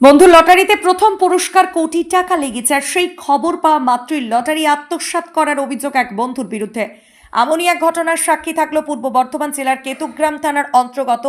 বন্ধু, লটারিতে প্রথম পুরস্কার কোটি টাকা লেগেছে আর সেই খবর পাওয়া মাত্রই লটারি আত্মসাৎ করার অভিযোগ এক বন্ধুর বিরুদ্ধে। এমনই এক ঘটনার সাক্ষী থাকল পূর্ব বর্ধমান জেলার কেতুগ্রাম থানার অন্তর্গত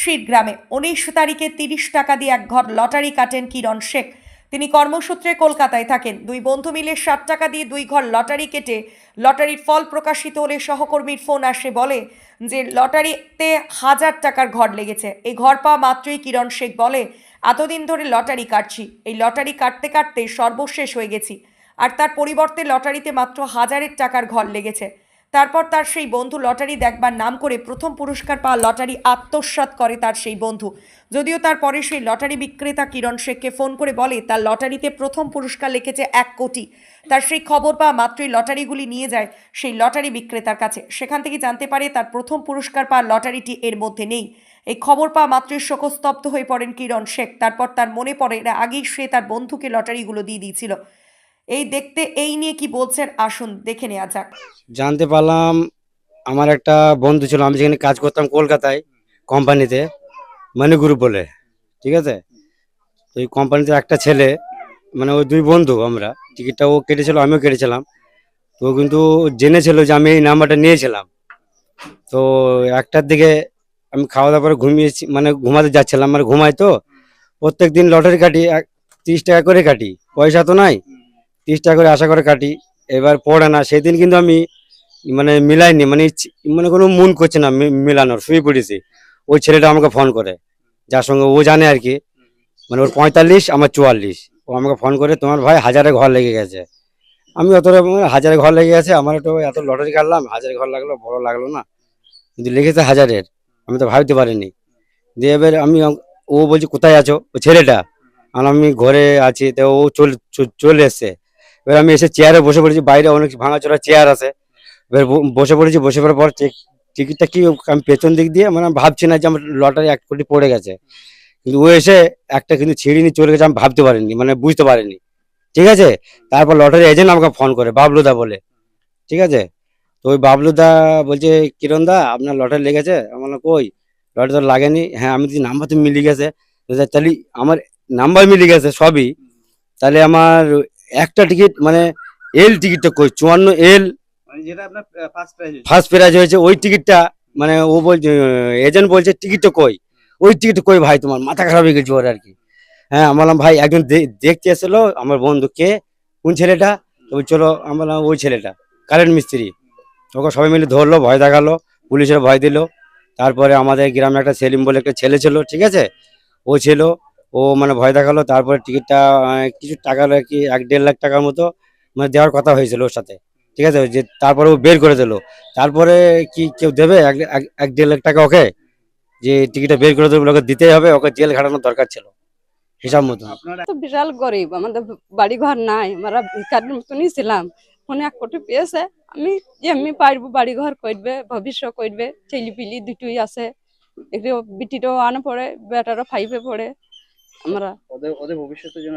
শিরগ্রামে। উনিশ তারিখে তিরিশ টাকা দিয়ে এক ঘর লটারি কাটেন কিরণ শেখ। তিনি কর্মসূত্রে কলকাতায় থাকেন। দুই বন্ধু মিলে ষাট টাকা দিয়ে দুই ঘর লটারি কেটে লটারির ফল প্রকাশিত হলে সহকর্মীর ফোন আসে, বলে যে, লটারিতে হাজার টাকার ঘর লেগেছে। এই ঘর পাওয়া মাত্রই কিরণ শেখ বলে এতদিন ধরে লটারি কাটছি। এই লটারি কাটতে কাটতে সর্বশেষ হয়ে গেছি। আর তার পরিবর্তে লটারিতে মাত্র হাজারের টাকার ঘর লেগেছে। তারপর তার সেই বন্ধু লটারি দেখবার নাম করে প্রথম পুরস্কার পাওয়া লটারি আত্মসাৎ করে তার সেই বন্ধু। যদিও তারপরে সেই লটারি বিক্রেতা কিরণ শেখকে ফোন করে বলে, তার লটারিতে প্রথম পুরস্কার লিখেছে এক কোটি। তার সেই খবর পাওয়া মাত্রই লটারিগুলি নিয়ে যায় সেই লটারি বিক্রেতার কাছে। সেখান থেকে জানতে পারে তার প্রথম পুরস্কার পাওয়া লটারিটি এর মধ্যে নেই। এই খবর পাওয়া মাত্রই শোকস্তব্ধ হয়ে পড়েন কিরণ শেখ। তারপর তার মনে পড়ে, এর আগেই সে তার বন্ধুকে লটারিগুলো দিয়ে দিয়েছিল। এই দেখতে এই নিয়ে কি বলছেন? আসুন, দেখে নেওয়া যাক। জানতে পারলাম আমার একটা বন্ধু ছিল, আমি যেখানে কাজ করতাম কলকাতায় কোম্পানিতে মানে গ্রুপ বলে, ঠিক আছে? এই কোম্পানিতে একটা ছেলে মানে ওই দুই বন্ধু আমরা, টিকিটটা ও কেটেছিল, আমিও কেটেছিলাম। তো কিন্তু জেনেছিল যে আমি এই নাম্বারটা নিয়েছিলাম। তো একটার দিকে আমি খাওয়া দাওয়া করে ঘুমিয়েছি মানে ঘুমাতে যাচ্ছিলাম মানে ঘুমাই তো। প্রত্যেক দিন লটারি কাটি তিরিশ টাকা করে কাটি, পয়সা তো নাই। তিরিশ টাকা করে আশা করে কাটি, এবার পড়ে না। সেদিন কিন্তু আমি মানে মিলাইনি মানে মানে কোনো মন করছে না মিলানোর, শুয়ে পড়েছি। ওই ছেলেটা আমাকে ফোন করে, যার সঙ্গে ও জানে আর কি। মানে ওর পঁয়তাল্লিশ, আমার চুয়াল্লিশ। ও আমাকে ফোন করে, তোমার ভাই হাজারে ঘর লেগে গেছে। আমি অতটা মানে হাজারে ঘর লেগে গেছে, আমার একটু এত লটারি কাটলাম, হাজারে ঘর লাগল, বড় লাগল না। কিন্তু লিখেছে হাজারের। আমি তো ভাবতে পারিনি। দিয়ে এবার আমি ও বলছি, কোথায় আছো? ও ছেলেটা। আর আমি ঘরে আছি, তো ও চলে চলে এসছে। এবার আমি এসে চেয়ারে বসে পড়েছি, বাইরে অনেক ভাঙাচোরা চেয়ার আছে। এবার বসে পড়েছি, বসে পড়ার পর টিক- টিকিটটা কি আমি পেছন দিক দিয়ে মানে ভাবছি না যে আমার লটারি এক কোটি পড়ে গেছে। কিন্তু ও এসে একটা কিন্তু ছিঁড়ে নিয়ে চলে গেছে, আমি ভাবতে পারিনি মানে বুঝতে পারিনি। ঠিক আছে? তারপর লটারি এজেন্ট আমাকে ফোন করে, বাবলুদা বলে। ঠিক আছে? তো ওই বাবলুদা বলছে কিরণ দা আপনার লটারি লেগেছে? আমার বললাম, কই? লটারি তো লাগেনি। হ্যাঁ আমি যদি নাম্বার তো মিলে গেছে তাহলে আমার নাম্বার মিলে গেছে সবই। তাহলে আমার একটা টিকিট মানে এল টিকিটটা কই? চুয়ান্ন এল মানে যেটা আপনার ফার্স্ট প্রাইজ ফার্স্ট প্রাইজ হয়েছে ওই টিকিটটা মানে ও বলছে এজেন্ট বলছে টিকিটটা কই? ওই টিকিট কই ভাই তোমার? মাথা খারাপ হয়ে গেছে ওর আর কি। হ্যাঁ আমি বললাম ভাই একজন দেখতে এসেছিল আমার বন্ধু কে? কোন ছেলেটা? তো চলো আমি বললাম ওই ছেলেটা কারেন্ট মিস্ত্রি। ওকে সবাই মিলে ধরলো, ভয় দেখাল, পুলিশের ভয় দিল। তারপরে আমাদের গ্রামে একটা সেলিম বলে একটা ছেলে ছিল, ঠিক আছে? ও ছিল, ও মানে ভয় দেখাল। তারপরে টিকিটটা কিছু টাকা কি, এক দেড় লাখ টাকার মতো মানে দেওয়ার কথা হয়েছিল ওর সাথে, ঠিক আছে? যে তারপরে ও বের করে দিলো। তারপরে কি কেউ দেবে? এক দেড় লাখ টাকা ওকে? যে টিকিটটা বের করে দেবে ওকে দিতেই হবে, ওকে জেল খাটানোর দরকার ছিল। হিসাব মতো। বিশাল গরিব, আমাদের বাড়ি ঘর নাই, আমরা ভিকারির মতনই ছিলাম। ফোনে এক কোটি পেয়েছে। আমি আমি পারব বাড়ি ঘর করবে ভবিষ্যৎ করবে ছেলে দুটোই আছে। একটু বিটিটাও আনে পড়ে বেটারও ফাইভে পড়ে আমরা ওদের ওদের ভবিষ্যতের জন্য